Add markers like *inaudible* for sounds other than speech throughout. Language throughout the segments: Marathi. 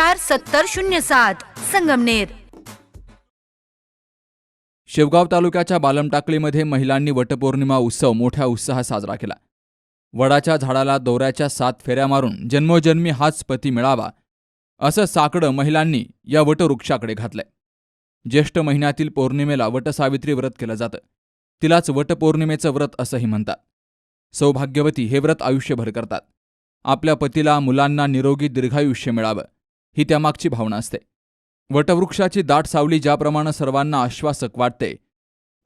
चार सत्तर शून्य सात संगमनेर. शेवगाव तालुक्याच्या बालमटाकळीमध्ये महिलांनी वटपौर्णिमा उत्सव मोठ्या उत्साहात साजरा केला. वडाच्या झाडाला दोऱ्याच्या सात फेऱ्या मारून जन्मोजन्मी हाच पती मिळावा असं साकडं महिलांनी या वटवृक्षाकडे घातलंय. ज्येष्ठ महिन्यातील पौर्णिमेला वटसावित्री व्रत केलं जातं. तिलाच वटपौर्णिमेचं व्रत असंही म्हणतात. सौभाग्यवती हे व्रत आयुष्यभर करतात. आपल्या पतीला मुलांना निरोगी दीर्घायुष्य मिळावं ही त्यामागची भावना असते. वटवृक्षाची दाट सावली ज्याप्रमाणे सर्वांना आश्वासक वाटते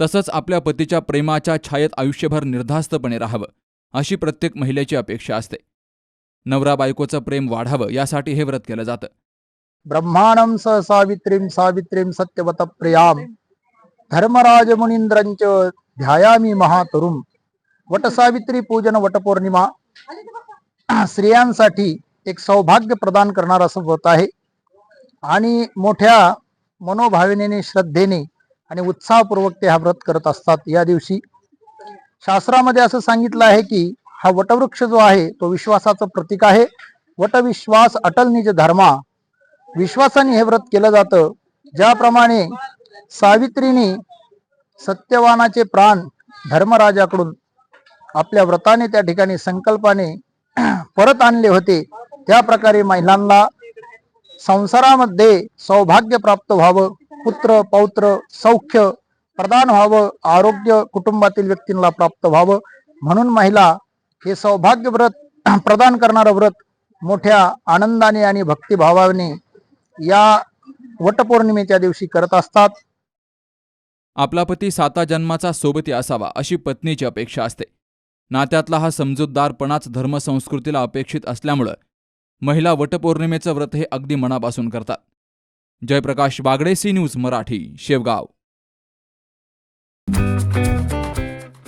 तसंच आपल्या पतीच्या प्रेमाच्या छायेत आयुष्यभर निर्धास्तपणे राहावं अशी प्रत्येक महिलेची अपेक्षा असते. नवरा बायकोचं प्रेम वाढावं यासाठी हे व्रत केलं जातं. ब्रह्माणं स सावित्रीं सावित्रीं सत्यवत प्रियाम धर्मराज मुनिंद्रंच ध्यायामी महातरुम. वटसावित्री पूजन वटपौर्णिमा स्त्रियांसाठी एक सौभाग्य प्रदान करणार असं व्रत आहे. आणि मोठ्या मनोभावनेने श्रद्धेने आणि उत्साहपूर्वक ते हा व्रत करत असतात या दिवशी. शास्त्रामध्ये असं सांगितलं आहे की हा वटवृक्ष जो आहे तो विश्वासाचं प्रतीक आहे. वटविश्वास अटल निज धर्मा. विश्वासाने हे व्रत केलं जातं. ज्याप्रमाणे सावित्रीने सत्यवानाचे प्राण धर्मराजाकडून आपल्या व्रताने त्या ठिकाणी संकल्पाने परत आणले होते. त्या प्रकारे महिलांना संसारामध्ये सौभाग्य प्राप्त व्हावं पुत्र पौत्र सौख्य प्रदान व्हावं आरोग्य कुटुंबातील व्यक्तींना प्राप्त व्हावं. म्हणून महिला हे सौभाग्य व्रत *clears throat* प्रदान करणारं व्रत मोठ्या आनंदाने आणि भक्तिभावाने या वटपौर्णिमेच्या दिवशी करत असतात. आपला पती साता जन्माचा सोबती असावा अशी पत्नीची अपेक्षा असते. नात्यातला हा समजूतदारपणाच धर्मसंस्कृतीला अपेक्षित असल्यामुळं महिला वटपौर्णिमेचं व्रत हे अगदी मनापासून करतात. Jayprakash Bagade C news Marathi Shevgaon.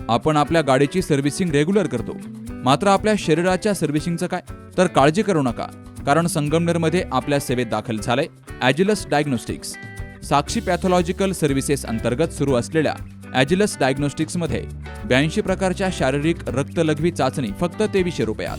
आपण आपल्या गाडीची सर्व्हिसिंग रेग्युलर करतो. मात्र आपल्या शरीराच्या सर्व्हिसिंगचं काय? तर काळजी करू नका कारण संगमनेरमध्ये आपल्या सेवेत दाखल झालंय Agilus diagnostics. Sakshi pathological services अंतर्गत सुरू असलेल्या ॲजिलस डायग्नोस्टिक्समध्ये ब्याऐंशी प्रकारच्या शारीरिक रक्तलघवी चाचणी फक्त तेवीसशे रुपयात.